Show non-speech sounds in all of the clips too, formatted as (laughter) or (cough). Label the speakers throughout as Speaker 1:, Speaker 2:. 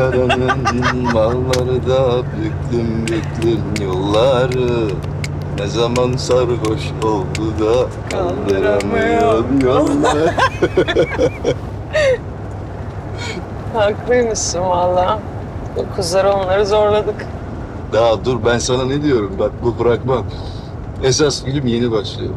Speaker 1: Karanın malları da büklüm büklüm yolları. Ne zaman sarhoş oldu da kaldıramıyorum. yolları. (laughs)
Speaker 2: Haklıymışsın valla. Kızları onları zorladık.
Speaker 1: Daha dur ben sana ne diyorum? Bak bu bırakmam. Esas film yeni başlıyor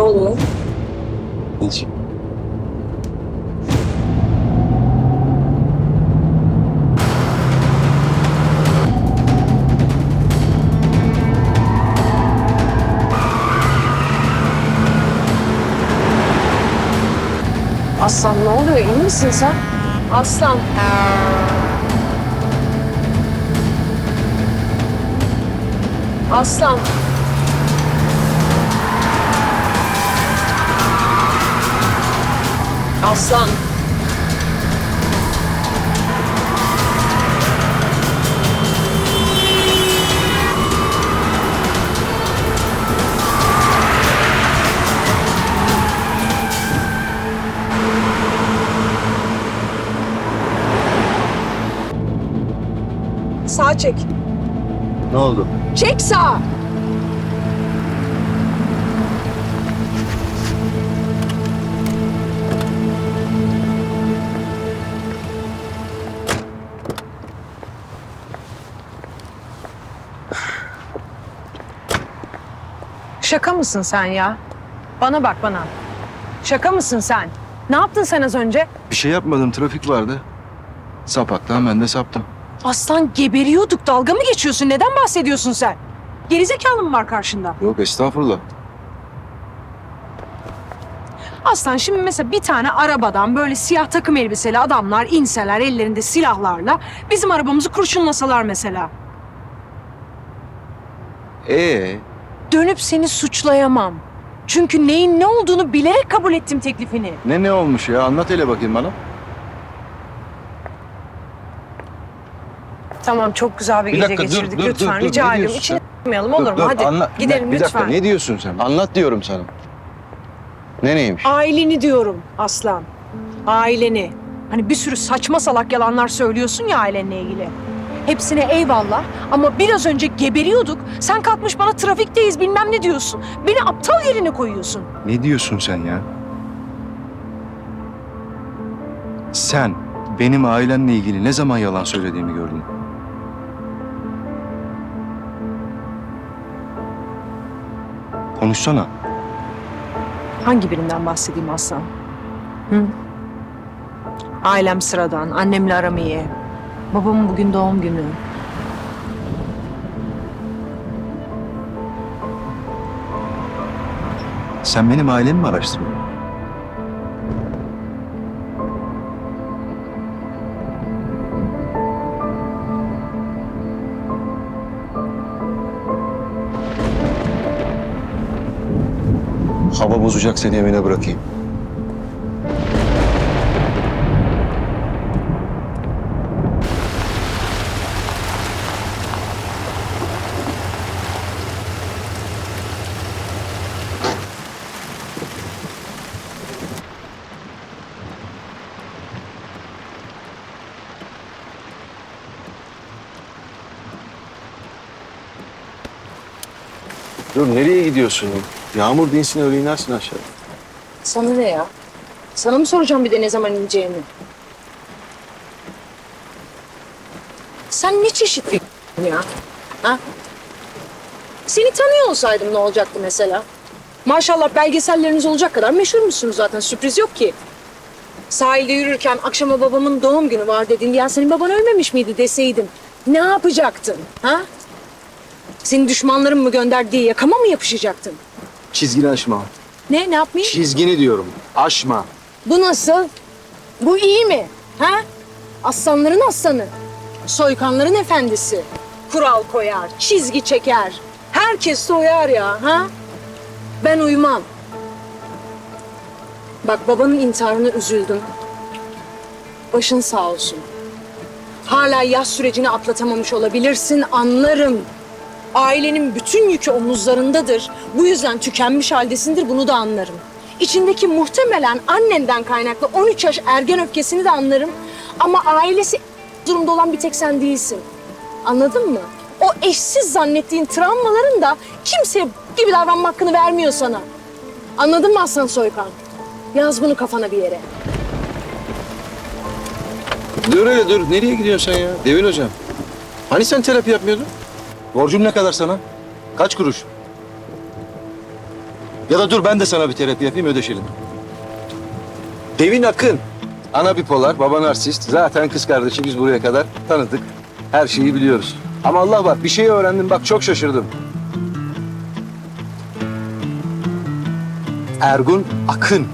Speaker 2: Ne oldu?
Speaker 1: Hiç
Speaker 2: Aslan ne oluyor? İyi misin sen? Aslan. Aslan. Aslan. Sağ çek.
Speaker 1: Ne oldu?
Speaker 2: Çek sağ. Şaka mısın sen ya? Bana bak bana. Şaka mısın sen? Ne yaptın sen az önce?
Speaker 1: Bir şey yapmadım trafik vardı Sapaktan ben de saptım
Speaker 2: Aslan geberiyorduk. Dalga mı geçiyorsun? Neden bahsediyorsun sen? Gerizekalı mı var karşında?
Speaker 1: Yok estağfurullah
Speaker 2: Aslan şimdi mesela bir tane arabadan böyle siyah takım elbiseli adamlar inseler ellerinde silahlarla bizim arabamızı kurşunlasalar mesela.
Speaker 1: Ee
Speaker 2: Dönüp seni suçlayamam. Çünkü neyin ne olduğunu bilerek kabul ettim teklifini.
Speaker 1: ne ne olmuş ya anlat hele bakayım bana
Speaker 2: Tamam çok güzel bir,
Speaker 1: Bir
Speaker 2: gece
Speaker 1: dakika, dur,
Speaker 2: geçirdik
Speaker 1: dur,
Speaker 2: lütfen
Speaker 1: dur, dur.
Speaker 2: rica
Speaker 1: Ne
Speaker 2: ediyorum.
Speaker 1: diyorsun
Speaker 2: s**mayalım olur mu? Hadi
Speaker 1: anla-
Speaker 2: gidelim
Speaker 1: bir
Speaker 2: lütfen.
Speaker 1: dakika ne diyorsun sen? Anlat diyorum sana. Ne neymiş?
Speaker 2: Aileni diyorum Aslan. Aileni. Hani bir sürü saçma salak yalanlar söylüyorsun ya ailenle ilgili. Hepsine eyvallah ama biraz önce geberiyorduk. Sen kalkmış bana trafikteyiz bilmem ne diyorsun. Beni aptal yerine koyuyorsun.
Speaker 1: Ne diyorsun sen ya? Sen benim ailemle ilgili ne zaman yalan söylediğimi gördün? Konuşsana.
Speaker 2: Hangi birinden bahsedeyim Aslan? Hı? Ailem sıradan, annemle aram iyi. Babamın bugün doğum günü.
Speaker 1: Sen benim ailemi mi araştırıyorsun? Hava bozacak seni evine bırakayım. Dur nereye gidiyorsun? Yağmur dinsin öyle inersin aşağı.
Speaker 2: Sana ne ya? Sana mı soracağım bir de ne zaman ineceğimi? Sen ne çeşit bir (laughs) ya? Ha? Seni tanıyor olsaydım ne olacaktı mesela? Maşallah belgeselleriniz olacak kadar meşhur musunuz zaten sürpriz yok ki. Sahilde yürürken akşama babamın doğum günü var dedin. Ya senin baban ölmemiş miydi deseydim. Ne yapacaktın? Ha? Senin düşmanların mı gönderdiği yakama mı yapışacaktın?
Speaker 1: Çizgini aşma.
Speaker 2: Ne? Ne yapmayayım?
Speaker 1: Çizgini diyorum. Aşma.
Speaker 2: Bu nasıl? Bu iyi mi? Ha? Aslanların aslanı. Soykanların efendisi. Kural koyar, çizgi çeker. Herkes de uyar ya. Ha? Ben uymam. Bak babanın intiharına üzüldüm. Başın sağ olsun. Hala yaz sürecini atlatamamış olabilirsin anlarım. Ailenin bütün yükü omuzlarındadır. Bu yüzden tükenmiş haldesindir bunu da anlarım. İçindeki muhtemelen annenden kaynaklı 13 yaş ergen öfkesini de anlarım. Ama ailesi durumda olan bir tek sen değilsin. Anladın mı? O eşsiz zannettiğin travmaların da kimseye gibi davranma hakkını vermiyor sana. Anladın mı Aslan Soykan? Yaz bunu kafana bir yere.
Speaker 1: Dur hele dur. Nereye gidiyorsun sen ya? Devin hocam. Hani sen terapi yapmıyordun? Borcum ne kadar sana? Kaç kuruş? Ya da dur ben de sana bir terapi yapayım ödeşelim. Devin Akın. Ana bipolar, baba narsist. Zaten kız kardeşi biz buraya kadar tanıdık. Her şeyi biliyoruz. Ama Allah var bir şey öğrendim bak çok şaşırdım. Ergun Akın.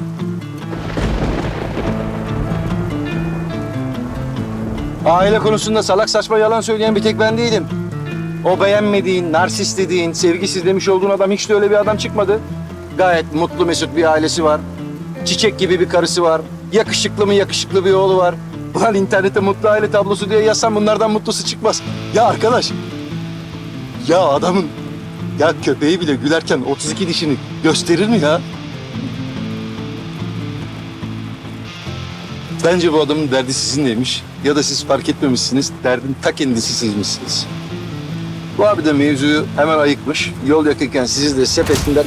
Speaker 1: Aile konusunda salak saçma yalan söyleyen bir tek ben değilim. O beğenmediğin, narsist dediğin, sevgisiz demiş olduğun adam hiç de öyle bir adam çıkmadı. Gayet mutlu mesut bir ailesi var. Çiçek gibi bir karısı var. Yakışıklı mı yakışıklı bir oğlu var. Ulan internette mutlu aile tablosu diye yazsam bunlardan mutlusu çıkmaz. Ya arkadaş. Ya adamın ya köpeği bile gülerken 32 dişini gösterir mi ya? Bence bu adamın derdi sizinleymiş. Ya da siz fark etmemişsiniz. Derdin ta kendisi sizmişsiniz. Bu abi de mevzuyu hemen ayıkmış. Yol yakınken sizi de sepetinden